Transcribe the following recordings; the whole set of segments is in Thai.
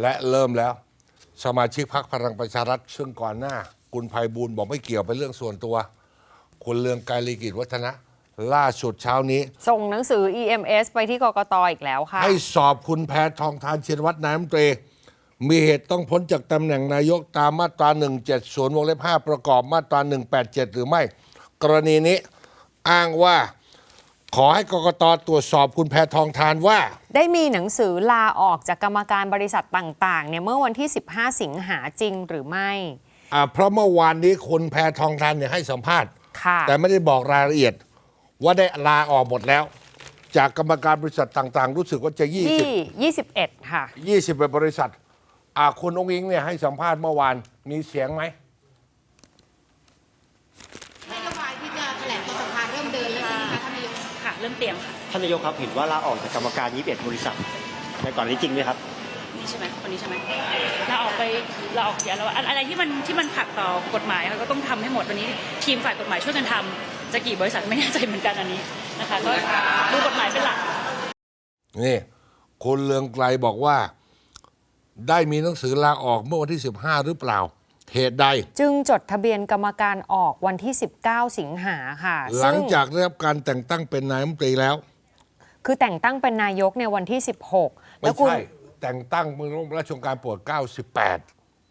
และเริ่มแล้ว สมาชิกพรรคพลังประชารัฐซึ่งก่อนหน้า คุณภัยบูลย์บอกไม่เกี่ยวเป็นเรื่องส่วนตัว คุณเลืองไกรลีกิจวัฒนะ ล่าสุดเช้านี้ ส่งหนังสือ EMS ไปที่กกตอีกแล้วค่ะ ให้สอบคุณแพทองทานชินวัตรนายกรัฐมนตรี มีเหตุต้องพ้นจากตำแหน่งนายกตามมาตรา 170 วงเล็บ 5 ประกอบมาตรา 187 หรือไม่ กรณีนี้อ้างว่า ขอให้กกตตรวจสอบคุณแพทองทานว่า ได้มีหนังสือลาออกจากกรรมการบริษัทต่างๆเนี่ยเมื่อวันที่ 15 สิงหาจริงหรือไม่อ่าเพราะเมื่อวานนี้คุณแพทองทานเนี่ยให้สัมภาษณ์ ค่ะแต่ไม่ได้บอกรายละเอียด ว่าได้ลาออกหมดแล้ว จากกรรมการบริษัทต่างๆ รู้สึกว่าจะที่21 ค่ะ20 20เป็นบริษัทอ่าคุณองค์อิงเนี่ยให้สัมภาษณ์เมื่อวานมีเสียงไหม นโยบายที่จะแถลงต่อสภาเริ่มเดินแล้วใช่ไหมคะท่านนายก ค่ะ เริ่มเตรียมค่ะ ท่านนายกครับเห็นว่าลาออกจากกรรมการ 21 บริษัทในก่อนนี้จริงไหมครับ นี่ใช่ไหมคนนี้ใช่ไหมเราออกไปเราออกเสียแล้วอะอะไรที่มันที่มันขัดต่อกฎหมายค่ะก็ต้องทำให้หมดวันนี้ ทีมฝ่ายกฎหมายช่วยกันทำจะกี่บริษัทไม่แน่ใจเหมือนกันอันนี้นะคะก็ดูกฎหมายเป็นหลัก นี่คุณเลืองไกลบอกว่า ได้มีหนังสือลาออกเมื่อวันที่ 15 หรือเปล่า เหตุใด จึงจดทะเบียนกรรมการออกวันที่ 19 สิงหาค่ะหลังซึ่จากได้รับการแต่งตั้งเป็นนายกรัฐมนตรีแล้ว คือแต่งตั้งเป็นนายกในวันที่ 16 ไม่แล้วคุณใช่ แต่งตั้งมือร่วมราชองการโปรดเกล้า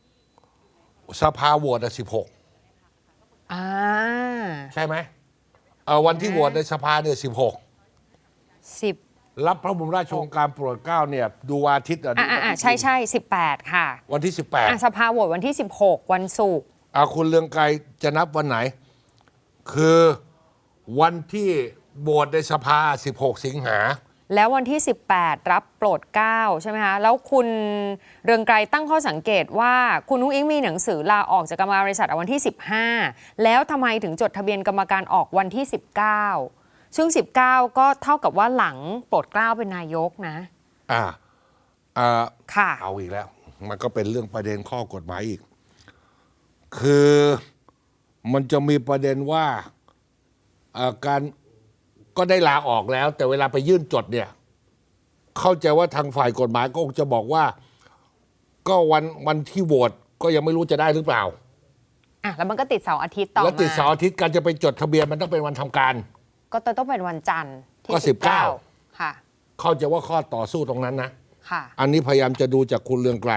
18สภาโหวตอะ16อ่าใช่ไหมเออวันที่โหวตในสภาเนี่ย16 10 รับพระบรมราชโองการโปรดเกล้าเนี่ย ดูวันอาทิตย์อะอ่าอ่าใช่ใช่18ค่ะวันที่อะสภาโหวตวันที่16วันศุกร์18อาคุณเลืองไกรจะนับวันไหน คือวันที่โหวตในสภา 16 สิงหา แล้ววันที่18รับโปรดเกล้าใช่ไหมคะแล้วคุณเรืองไกรตั้งข้อสังเกตว่าคุณนุ้งอิงมีหนังสือลาออกจากกรรมการบริษัทวันที่15แล้วทำไมถึงจดทะเบียนกรรมการออกวันที่19 ซึ่ง 19 ก็เท่ากับว่าหลังโปรดเกล้าเป็นนายกนะ อ่าอ่าค่ะ เอาอีกแล้ว มันก็เป็นเรื่องประเด็นข้อกฎหมายอีก คือมันจะมีประเด็นว่าเอ่อการก็ได้ลาออกแล้ว แต่เวลาไปยื่นจดเนี่ย เข้าใจว่าทางฝ่ายกฎหมายก็คงจะบอกว่า ก็วันวันที่โหวตก็ยังไม่รู้จะได้หรือเปล่าอะแล้วมันก็ติดเสาร์อาทิตย์ต่อแล้วติดมาเสาร์อาทิตย์การจะไปจดทะเบียนมันต้องเป็นวันทำการ ก็ต้องเป็นวันจันทร์ที่ก็19 ค่ะ เข้าใจว่าข้อต่อสู้ตรงนั้นนะ ค่ะ อันนี้พยายามจะดูจากคุณเรืองไกล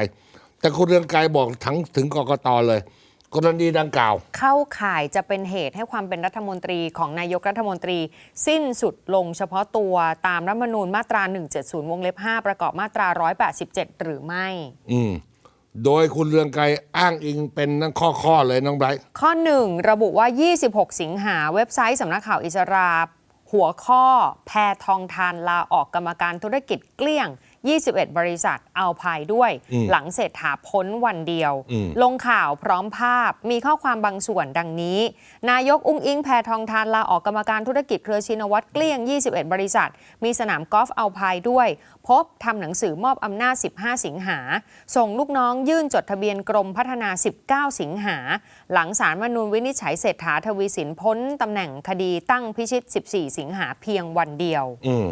แต่คุณเรืองไกลบอกทั้งถึงกกตเลย กรณีดังกล่าว เข้าข่ายจะเป็นเหตุให้ความเป็นรัฐมนตรีของนายกรัฐมนตรี สิ้นสุดลงเฉพาะตัวตามรัฐธรรมนูญมาตรา 170 วงเล็บ 5 ประกอบมาตรา 187 หรือไม่ อืม โดยคุณเรืองไกรอ้างอิงเป็นนั่งข้อข้อๆเลยน้องไบรท์ข้อ 1 ระบุว่า 26 สิงหาเว็บไซต์สำนักข่าวอิสราหัวข้อ แพทองทานลาออกกรรมการธุรกิจเกลี้ยง 21 บริษัทเอาภายด้วยอืมหลังเศรษฐาพ้นวันเดียวอืมลงข่าวพร้อมภาพมีข้อความบางส่วนดังนี้ นายกอุ้งอิงแพทองทานลาออกกรรมการธุรกิจเครือชินวัตรเกลี้ยง 21 บริษัท มีสนามกอล์ฟเอาพายด้วย พบทำหนังสือมอบอำนาจ 15 สิงหา ส่งลูกน้องยื่นจดทะเบียนกรมพัฒนา 19 สิงหา หลังสารมนูญวินิจฉัยเศรษฐาทวีสินพ้นตำแหน่งคดีตั้งพิชิต 14 สิงหาเพียงวันเดียว อืม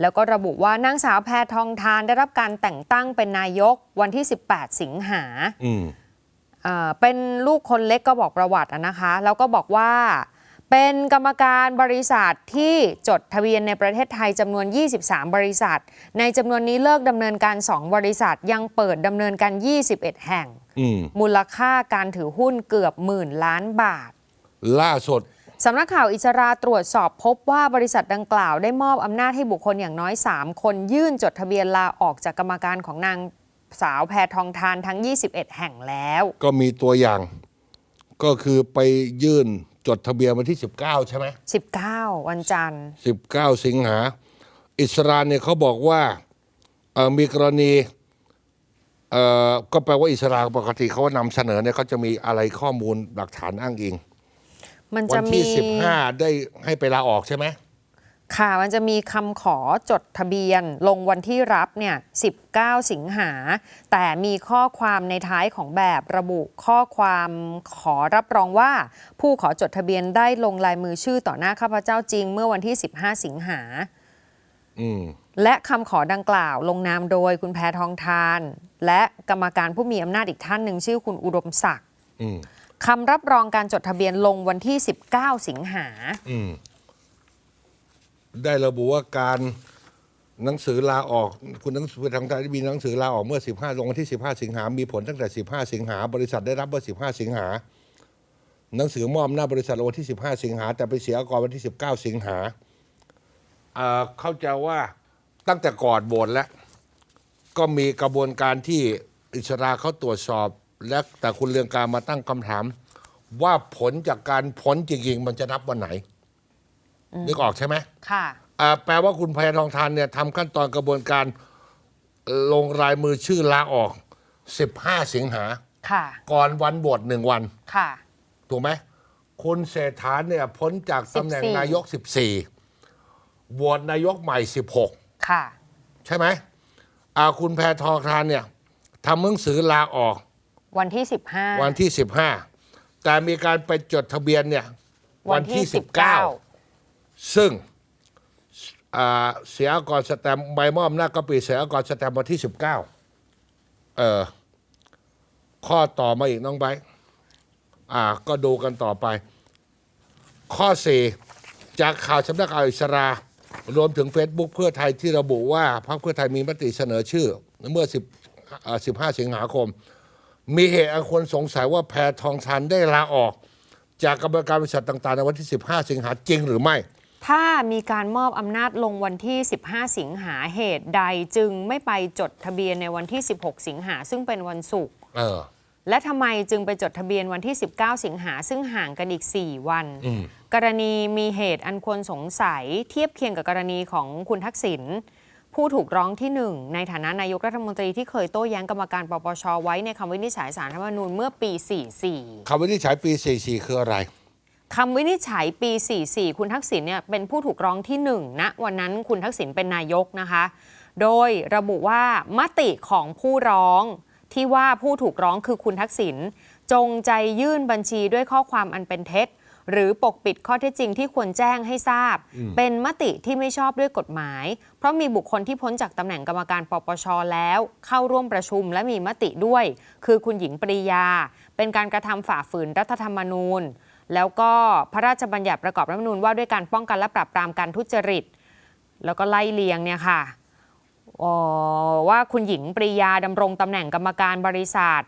แล้วก็ระบุว่านางสาวแพทองทานได้รับการแต่งตั้งเป็นนายกวันที่ 18 สิงหาอืมเอ่อเป็นลูกคนเล็กก็บอกประวัติอะนะคะ แล้วก็บอกว่าเป็นกรรมการบริษัทที่จดทะเบียนในประเทศไทยจำนวน 23 บริษัท ในจำนวนนี้เลิกดำเนินการ 2 บริษัทยังเปิดดำเนินการ 21 แห่งอืมมูลค่าการถือหุ้นเกือบหมื่นล้านบาท ล่าสุด สำนักข่าวอิสราตรวจสอบพบว่าบริษัทดังกล่าวได้มอบอำนาจให้บุคคลอย่างน้อย 3 คนยื่นจดทะเบียนลาออกจากกรรมการของนางสาวแพทองทานทั้ง 21 แห่งแล้ว ก็มีตัวอย่าง ก็คือไปยื่นจดทะเบียนวันที่ 19 ใช่ไหม19 วันจันทร์ 19 สิงหา อิสราเนี่ยเขาบอกว่าเอ่อมีกรณีเอ่อก็แปลว่าอิสราปกติเขานำเสนอเนี่ยเขาจะมีอะไรข้อมูลหลักฐานอ้างอิง มันวัจะนมีที่15 ได้ให้ไปลาออกใช่ไหมค่ะมันจะมีคำขอจดทะเบียน ลงวันที่รับเนี่ย19 สิงหา แต่มีข้อความในท้ายของแบบระบุข้อความขอรับรองว่า ผู้ขอจดทะเบียนได้ลงลายมือชื่อต่อหน้าข้าพเจ้าจริง เมื่อวันที่ 15 สิงหา อืม และคำขอดังกล่าวลงนามโดยคุณแพทองทาน และกรรมการผู้มีอำนาจอีกท่านหนึ่งชื่อคุณอุดมศักดิ์ อืม คำรับรองการจดทะเบียนลงวันที่ 19 สิงหา อืม ได้ระบุว่าการหนังสือลาออก คุณหนังสือทางการมีหนังสือลาออกเมื่อ 15 ลงวันที่ 15 สิงหา มีผลตั้งแต่ 15 สิงหา บริษัทได้รับเมื่อ 15 สิงหา หนังสือมอบหน้าบริษัทลงวันที่ 15 สิงหา แต่ไปเสียก่อนวันที่ 19 สิงหาเอ่อเข้าใจว่าตั้งแต่ก่อนโบนแล้ว ก็มีกระบวนการที่อิสราเขาตรวจสอบ และแต่คุณเรืองการมาตั้งคำถาม ว่าผลจากการพ้นจริงๆมันจะนับวันไหนนึกออกใช่ไหมค่ะอ่าแปลว่าคุณแพทองทานเนี่ยทำขั้นตอนกระบวนการลงรายมือชื่อลาออก 15 สิงหา ค่ะ ก่อนวันบวชหนึ่งวัน ค่ะ ถูกไหมคุณเศรษฐาเนี่ยพ้นจากตำแหน่ง14 นายก 14โหวตนายกใหม่ ค่ะ 16 ใช่ไหมอ่าคุณแพทองทานเนี่ยทำหนังสือลาออก วันที่ 15 วันที่ 15 แต่มีการไปจดทะเบียนเนี่ยวันที่ 19 ซึ่งอ่าเสียก่อนสแตมป์ใบมอบหน้าจก็ปีเสียก่อนสแตมป์วันที่ 19 เออข้อต่อมาอีกน้องไบร์ทอ่า ก็ดูกันต่อไป ข้อ 4 จากข่าวสำนักข่าวอิสรา รวมถึง Facebook เพื่อไทยที่ระบุว่าพรรคเพื่อไทยมีมติเสนอชื่อ เมื่อ10อ่า15 สิงหาคม มีเหตุอันควรสงสัยว่าแพทองทานได้ลาออก จากกรรมการบริษัทต่างๆ ในวันที่ 15 สิงหาจริงหรือไม่ ถ้ามีการมอบอำนาจลงวันที่ 15 สิงหาเหตุใดจึงไม่ไปจดทะเบียนในวันที่ 16 สิงหาซึ่งเป็นวันศุกร์เออและทำไมจึงไปจดทะเบียนวันที่ 19 สิงหาซึ่งห่างกันอีก 4 วันอืมกรณีมีเหตุอันควรสงสัยเทียบเคียงกับกรณีของคุณทักษิณ ผู้ถูกร้องที่หนึ่งในฐานะนายกรัฐมนตรีที่เคยโต้แย้งกรรมการปปชไว้ในคำวินิจฉัยสารรัฐธรรมนูญเมื่อปี 44 คำวินิจฉัยปี 44 คืออะไรคำวินิจฉัยปี 44 คุณทักษิณเนี่ยเป็นผู้ถูกร้องที่1นงณวันนั้นคุณทักษิณเป็นนายกนะคะ โดยระบุว่ามติของผู้ร้องที่ว่าผู้ถูกร้องคือคุณทักษิณจงใจยื่นบัญชีด้วยข้อความอันเป็นเท็จ หรือปกปิดข้อเท็จจริงที่ควรแจ้งให้ทราบ เป็นมติที่ไม่ชอบด้วยกฎหมาย เพราะมีบุคคลที่พ้นจากตำแหน่งกรรมการปปชแล้ว เข้าร่วมประชุมและมีมติด้วย คือคุณหญิงปรียา เป็นการกระทำฝ่าฝืนรัฐธรรมนูญ แล้วก็พระราชบัญญัติประกอบรัฐธรรมนูญว่าด้วยการป้องกันและปราบปรามการทุจริต แล้วก็ไล่เลียงเนี่ยค่ะอ๋อว่าคุณหญิงปรียาดำรงตำแหน่งกรรมการบริษัท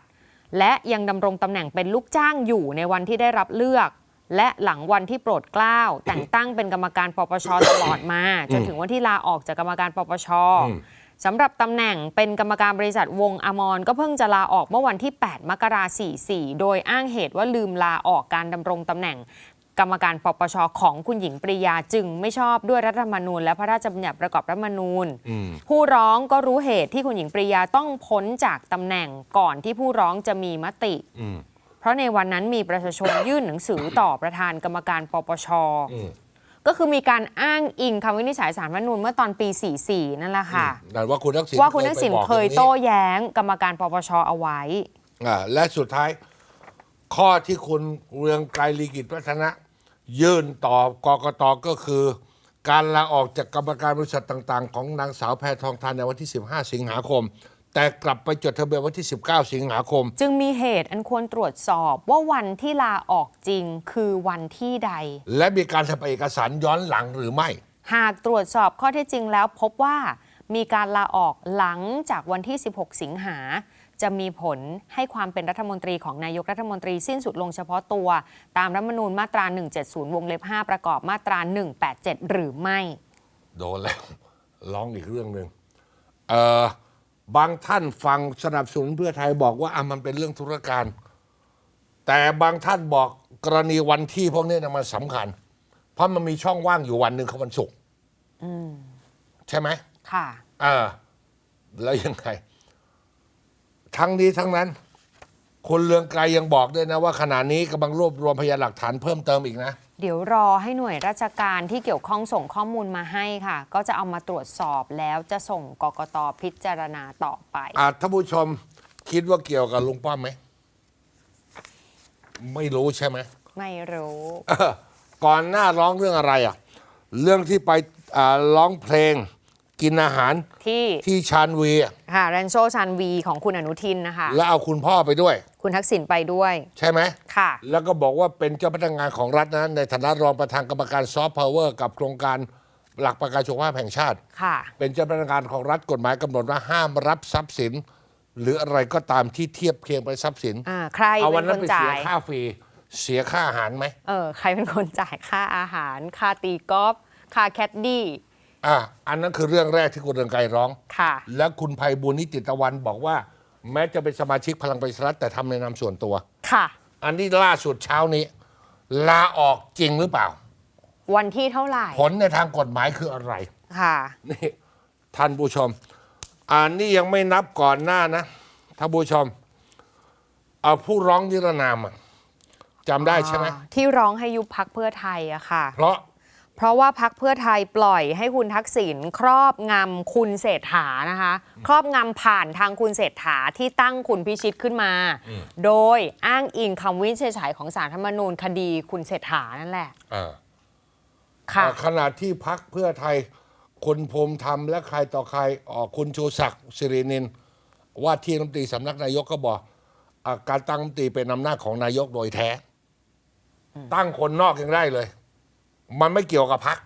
และยังดำรงตำแหน่งเป็นลูกจ้างอยู่ในวันที่ได้รับเลือก และหลังวันที่โปรดเกล้า แต่งตั้งเป็นกรรมการปปชตลอดมาจนถึงวันที่ลาออกจากกรรมการปปชอืมสำหรับตำแหน่งเป็นกรรมการบริษัทวงอมรก็เพิ่งจะลาออกเมื่อวันที่ 8 มกราคม44 โดยอ้างเหตุว่าลืมลาออกการดำรงตำแหน่ง กรรมการปปชของคุณหญิงปริยาจึงไม่ชอบด้วยรัฐธรรมนูญ และพระราชบัญญัติประกอบรัฐธรรมนูญอืมผู้ร้องก็รู้เหตุที่คุณหญิงปริยาต้องพ้นจากตำแหน่งก่อนที่ผู้ร้องจะมีมติอืมเพ ราะในวันนั้นมีประชาชนยื่นหนังสือต่อประธานกรรมการปปชอืมก็คือมีการอ้างอิงคำวินิจฉัยสารรัฐธรรมนูญเมื่อตอนปี 44 นั่นแหละค่ะแต่ว่าคุณทักษิณว่าคุณทักษิณไปบอกเคยางนี้โต้แย้งกรรมการปปชเอาไว้อ่าและสุดท้าย ข้อที่คุณเรืองไกรลีกิจพัฒนะยื่นต่อกกตก็คือ การลาออกจากกรรมการบริษัทต่าง ๆ ของนางสาวแพทองทานในวันที่ 15 สิงหาคม แต่กลับไปจดทะเบียนวันที่ 19 สิงหาคม จึงมีเหตุอันควรตรวจสอบว่าวันที่ลาออกจริงคือวันที่ใด และมีการทำเอกสารย้อนหลังหรือไม่ หากตรวจสอบข้อเท็จจริงแล้วพบว่ามีการลาออกหลังจากวันที่ 16 สิงหาจะมีผลให้ความเป็นรัฐมนตรีของนายกรัฐมนตรีสิ้นสุดลงเฉพาะตัว ตามรัฐธรรมนูญมาตรา 170 วงเล็บ 5 ประกอบมาตรา 187 หรือไม่ โดนแล้ว ร้องอีกเรื่องหนึ่งเอ่อ บางท่านฟังสนับสนุนเพื่อไทยบอกว่าอะมันเป็นเรื่องธุรการ แต่บางท่านบอกกรณีวันที่พวกนี้นะมันสำคัญ เพราะมันมีช่องว่างอยู่วันหนึ่งคือวันศุกร์ใช่ไหมค่ะ เออแล้วยังไง ทั้งนี้ทั้งนั้น คุณเลืองไกรยังบอกด้วยนะว่าขณะนี้กำลังรวบรวมพยานหลักฐานเพิ่มเติมอีกนะ เดี๋ยวรอให้หน่วยราชการที่เกี่ยวข้องส่งข้อมูลมาให้ค่ะ ก็จะเอามาตรวจสอบแล้วจะส่งกกตพิจารณาต่อไปอ่าท่านผู้ชมคิดว่าเกี่ยวกับลุงป้อมไหม ไม่รู้ใช่ไหมไม่รู้เออก่อนหน้าร้องเรื่องอะไรอะ เรื่องที่ไปอ่าร้องเพลง กินอาหารที่ที่ชานวีอะค่ะแรนโชชันวีของคุณอนุทินนะคะ แล้วเอาคุณพ่อไปด้วย คุณทักษิณไปด้วย ใช่ไหมค่ะ แล้วก็บอกว่าเป็นเจ้าพนักงานของรัฐนะในฐานะรองประธานกรรมการซอฟต์พาวเวอร์กับโครงการหลักประกันสุขภาพแห่งชาติ ค่ะ เป็นเจ้าพนักงานของรัฐกฎหมายกำหนดว่าห้ามรับทรัพย์สิน หรืออะไรก็ตามที่เทียบเคียงไปทรัพย์สินอ่าใครเอาวัเป็นนนั้คนนไปจ่าเสียยค่าฟรีเสียค่าอาหารไหมเออใครเป็นคนจ่ายค่าอาหาร ค่าตีกอล์ฟค่าแคดดี้ อะอันนั้นคือเรื่องแรกที่คุณเรืองไกรร้อง ค่ะ และคุณภัยบุญนิติตะวันบอกว่า แม้จะเป็นสมาชิกพลังประชารัฐแต่ทำในนามส่วนตัว ค่ะ อันนี้ล่าสุดเช้านี้ ลาออกจริงหรือเปล่า วันที่เท่าไหร่ ผลในทางกฎหมายคืออะไร ค่ะ นี่ท่านผู้ชม อันนี้ยังไม่นับก่อนหน้านะท่านผู้ชม เอาผู้ร้องนิรนามอะจำได้ใช่ไหม ที่ร้องให้ยุบพักเพื่อไทยอะค่ะ เพราะ เพราะว่าพักเพื่อไทยปล่อยให้คุณทักษิณครอบงำคุณเศรษฐานะคะ ครอบงำผ่านทางคุณเศรษฐาที่ตั้งคุณพิชิตขึ้นมา โดยอ้างอิงคำวินิจฉัยของสารธรรมนูญคดีคุณเศรษฐานั่นแหละอ่าค่ะขณะที่พักเพื่อไทยคุณภูมิธรรมและใครต่อใครออกคุณชูศักดิ์สิรินิน ว่าที่รัฐมนตรีสำนักนายกก็บอกอาการตั้งรัฐมนตรีเป็นอำนาจของนายกโดยแท้ ตั้งคนนอกยังได้เลย มันไม่เกี่ยวกับพัก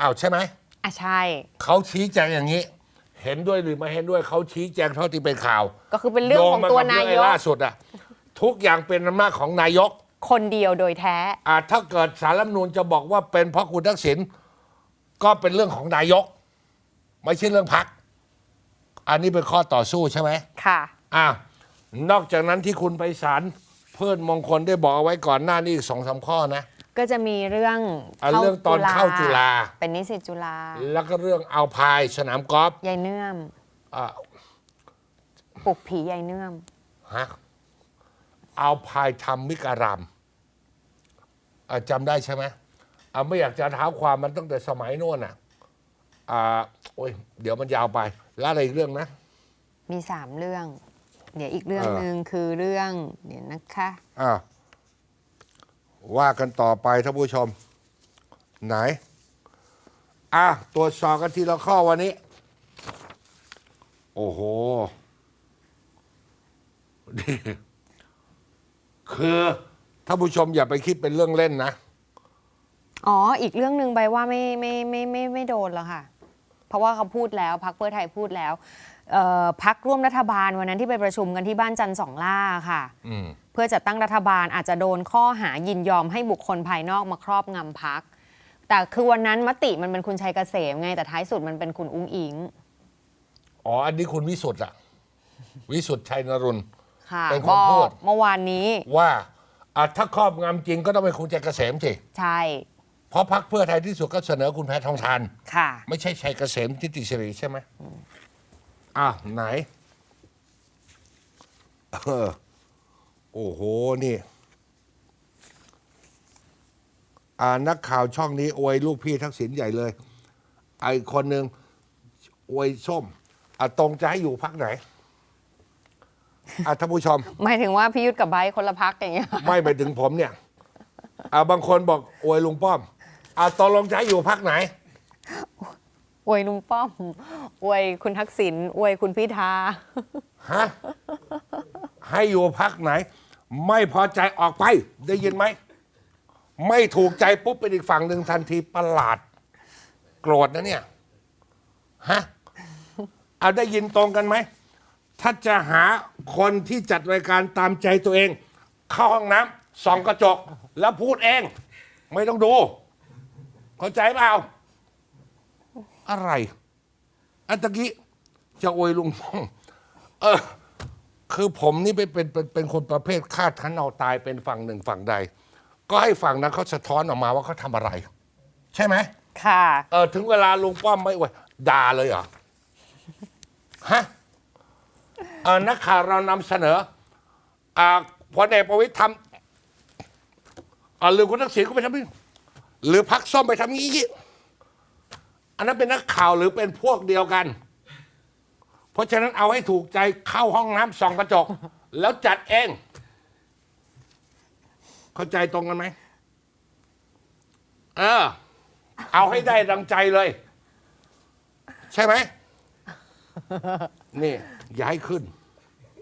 อ้าวใช่ไหมอะใช่ เขาชี้แจงอย่างนี้ เห็นด้วยหรือไม่เห็นด้วยเขาชี้แจงเท่าที่เป็นข่าวก็คือเป็นเรื่องของตัวโมนามกับเรื่ยไอ้กล่าสุดอะทุกอย่างเป็นอำนาจของนายก คนเดียวโดยแท้อ่าถ้าเกิดสารรัฐธรรมนูญจะบอกว่าเป็นเพราะคุณทักษิณก็เป็นเรื่องของนายก ไม่ใช่เรื่องพัก อันนี้เป็นข้อต่อสู้ใช่ไหมค่ะ อ่านอกจากนั้นที่คุณไปศาลเพื่อนมงคลได้บอกเอาไว้ก่อนหน้านี้อีกสองสามข้อนะก็จะมีเรื่องอะเรื่องตอนเข้าจุฬาเป็นนิสิตจุฬาแล้วก็เรื่องเอาพายสนามกอล์ฟยายเนื่อมอ่าปลุกผียายเนื่อมฮะเอาพายทำมิการามอะจำได้ใช่ไหมอะไม่อยากจะเท้าความมันตั้งแต่สมัยโน่นอะอ่าโอ้ยเดี๋ยวมันยาวไป แล้วอะไรอีกเรื่องนะ มีสามเรื่อง เดี๋ยวอีกเรื่องเออหนึ่งคือเรื่องเดี๋ยวนะคะอ่าว่ากันต่อไปท่านผู้ชม ไหน อะตรวจสอบกันทีละข้อวันนี้ โอ้โหนี่คือท่านผู้ชมอย่าไปคิดเป็นเรื่องเล่นนะ อ๋อ อีกเรื่องหนึ่งใบว่าไม่ไม่ไม่ไม่ไม่โดนแล้วค่ะ เพราะว่าเขาพูดแล้วพักเพื่อไทยพูดแล้วเอ่อ พักร่วมรัฐบาลวันนั้นที่ไปประชุมกันที่บ้านจันทร์สองล่าค่ะอืมเพื่อจัดตั้งรัฐบาลอาจจะโดนข้อหายินยอมให้บุคคลภายนอกมาครอบงำพัก แต่คือวันนั้นมติมันเป็นคุณชัยเกษมไงแต่ท้ายสุดมันเป็นคุณอุ้งอิงอ๋ออันนี้คุณวิสุทธ์อะวิสุทธ์ชัยนรุนค่ะเป็นคนบอพูดกเมื่อวานนี้ว่าอะถ้าครอบงำจริงก็ต้องเป็นคุณใจเกษมสิใช่เพราะพักเพื่อไทยที่สุดก็เสนอคุณแพทองทานค่ะ ไม่ใช่ชัยเกษมทิติสิริใช่ไหม อะไหนเออโอ้โห นี่อ่านักข่าวช่องนี้อวยลูกพี่ทักษิณใหญ่เลย ไอคนหนึ่งอวยส้มอะตรงจะให้อยู่พักไหนอะท่านผู้ชม หมายถึงว่าพี่ยุทธกับไบร์ทคนละพักอย่างเงี้ย ไม่ไปถึงผมเนี่ยอะบางคนบอกอวยลุงป้อมอะตกลงจะให้อยู่พักไหน อวยลุงป้อมอวยคุณทักษิณอวยคุณพิธา ฮะ ให้อยู่พักไหน ไม่พอใจออกไป ได้ยินไหม ไม่ถูกใจปุ๊บเป็นอีกฝั่งหนึ่งทันทีประหลาด โกรธนะเนี่ย ฮะ เอาได้ยินตรงกันไหม ถ้าจะหาคนที่จัดรายการตามใจตัวเอง เข้าห้องน้ำส่องกระจก แล้วพูดเอง ไม่ต้องดู เข้าใจเปล่า อะไร อันตะกี้จะอวยลุงป้อมเออ คือผมนี่เป็นเป็นเป็นเป็นคนประเภทคาดคันเอาตายเป็นฝั่งหนึ่งฝั่งใด ก็ให้ฝั่งนั้นเขาสะท้อนออกมาว่าเขาทำอะไร ใช่ไหมค่ะ เออถึงเวลาลุงป้อมไม่อวยด่าเลยเหรอฮะเออนักข่าวเรานำเสนอ อ่าพลเอกประวิตยทำอ่าหรือคุณทักษิณก็ไปทำนี่หรือพักส้มไปทำอย่างนี้ อันนั้นเป็นนักข่าวหรือเป็นพวกเดียวกัน เพราะฉะนั้นเอาให้ถูกใจเข้าห้องน้ำส่องกระจก แล้วจัดเอง เข้าใจตรงกันไหมเออ เอาให้ได้ดังใจเลย ใช่ไหม นี่ ย้ายขึ้น